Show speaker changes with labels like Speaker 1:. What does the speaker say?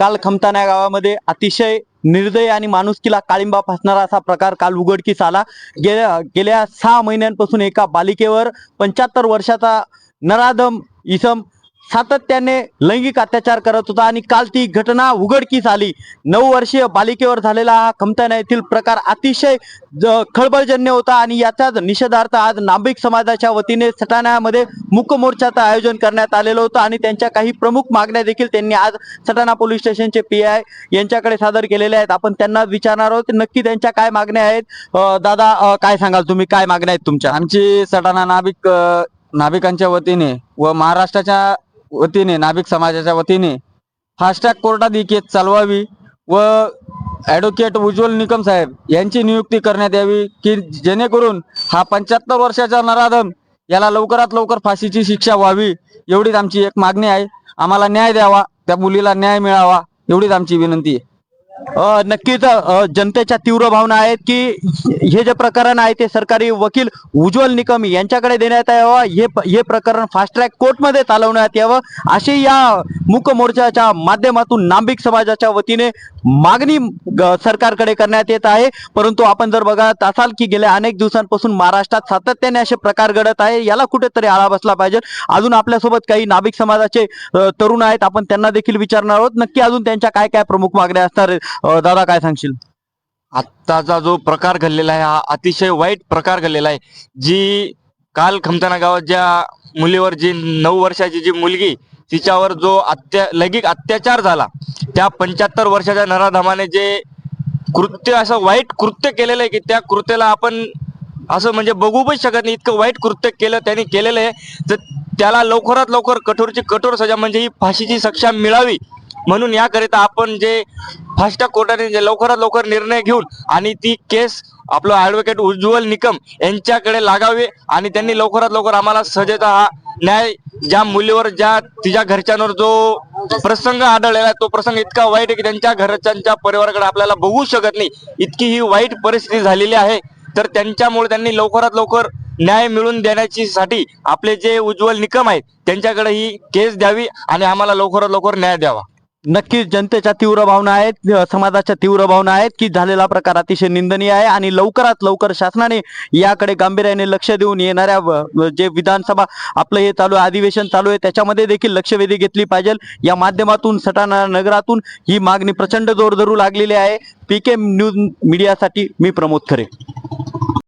Speaker 1: काल खमताना गावामध्ये अतिशय निर्दय आणि माणुसकीला काळिंबा फासणारा असा प्रकार काल उघडकीस आला. गेल्या गेल्या सहा महिन्यांपासून एका बालिकेवर पंच्याहत्तर वर्षाचा नराधम इसम सातत्याने लैंगिक अत्याचार करत होता आणि काल ती घटना उघडकीस आली. नऊ वर्षीय बालिकेवर झालेला हा खमताना येथील प्रकार अतिशय ज- खळबळजन्य होता आणि याचाच निषेधार्थ आज नाभिक समाजाच्या वतीने सटाण्यामध्ये मुक मोर्चाचं आयोजन करण्यात आलेलं होतं आणि त्यांच्या काही प्रमुख मागण्या देखील त्यांनी आज सटाणा पोलीस स्टेशनचे पी आय यांच्याकडे सादर केलेल्या आहेत. आपण त्यांना विचारणार आहोत नक्की त्यांच्या काय मागण्या आहेत? दादा काय सांगाल तुम्ही? काय मागण्या आहेत तुमच्या?
Speaker 2: आमची सटाणा नाभिक नाभिकांच्या वतीने व महाराष्ट्राच्या वतीने नाभिक समाजाच्या वतीने फास्टॅग कोर्टात ही केस चालवावी व ॲडव्होकेट उज्ज्वल निकम साहेब यांची नियुक्ती करण्यात यावी की जेणेकरून हा पंच्याहत्तर वर्षाचा नराधम याला लवकरात लवकर फाशीची शिक्षा व्हावी एवढीच आमची एक मागणी आहे. आम्हाला न्याय द्यावा त्या मुलीला न्याय मिळावा एवढीच आमची विनंती आहे.
Speaker 1: नक्कीच जनतेच्या तीव्र भावना आहेत की हे जे प्रकरण आहे ते सरकारी वकील उज्ज्वल निकम यांच्याकडे देण्यात यावं हे हे प्रकरण फास्ट ट्रॅक कोर्टमध्ये चालवण्यात यावं अशी या मूक मोर्चाच्या माध्यमातून नांबिक समाजाच्या वतीने मागणी सरकारकडे करण्यात येत आहे. परंतु आपण जर बघत असाल की गेल्या अनेक दिवसांपासून महाराष्ट्रात सातत्याने असे प्रकार घडत आहे याला कुठेतरी आळा बसला पाहिजे. अजून आपल्यासोबत काही नाभिक समाजाचे तरुण आहेत आपण त्यांना देखील विचारणार आहोत. नक्की अजून त्यांच्या काय काय प्रमुख मागण्या असणार आहेत? दादा काय सांगशील?
Speaker 3: आत्ताचा जो प्रकार घडलेला आहे हा अतिशय वाईट प्रकार घडलेला आहे. जी काल खमताना गावात ज्या मुलीवर जी नऊ वर्षाची जी मुलगी तिच्यावर जो अत्या लैंगिक अत्याचार झाला त्या पंच्याहत्तर वर्षाच्या नराधमाने जे कृत्य असं वाईट कृत्य केलेलं आहे की त्या कृत्याला आपण असं म्हणजे बघू पण शकत नाही. इतकं वाईट कृत्य केलं त्यांनी केलेलं आहे. तर त्याला लवकरात लवकर कठोरची कठोर सजा म्हणजे ही फाशीची शिक्षा मिळावी म्हणून याकरिता आपण जे फास्टॅग कोर्टाने जे लवकरात लवकर निर्णय घेऊन आणि ती केस आपलं ऍडव्होकेट उज्ज्वल निकम यांच्याकडे लागावे आणि त्यांनी लवकरात लवकर आम्हाला सजेचा हा न्याय ज्या मुलीवर ज्या तिच्या घरच्यांवर जो प्रसंग आढळलेला आहे तो प्रसंग इतका वाईट आहे की त्यांच्या घरच्यांच्या परिवाराकडे आपल्याला बघू शकत नाही. इतकी ही वाईट परिस्थिती झालेली आहे. तर त्यांच्यामुळे त्यांनी लवकरात लवकर न्याय मिळवून देण्याची साठी आपले जे उज्ज्वल निकम आहेत त्यांच्याकडे ही केस द्यावी आणि आम्हाला लवकरात लवकर न्याय द्यावा.
Speaker 1: नक्कीच जनतेच्या तीव्र भावना आहेत समाजाच्या तीव्र भावना आहेत की झालेला प्रकार अतिशय निंदनीय आहे आणि लवकरात लवकर शासनाने याकडे गांभीर्याने लक्ष देऊन येणाऱ्या जे विधानसभा आपलं हे चालू आहे अधिवेशन चालू आहे त्याच्यामध्ये देखील लक्षवेधी घेतली पाहिजे. या माध्यमातून सटाणा नगरातून ही मागणी प्रचंड जोर धरू लागलेली आहे. पीके न्यूज मीडियासाठी मी प्रमोद खरे.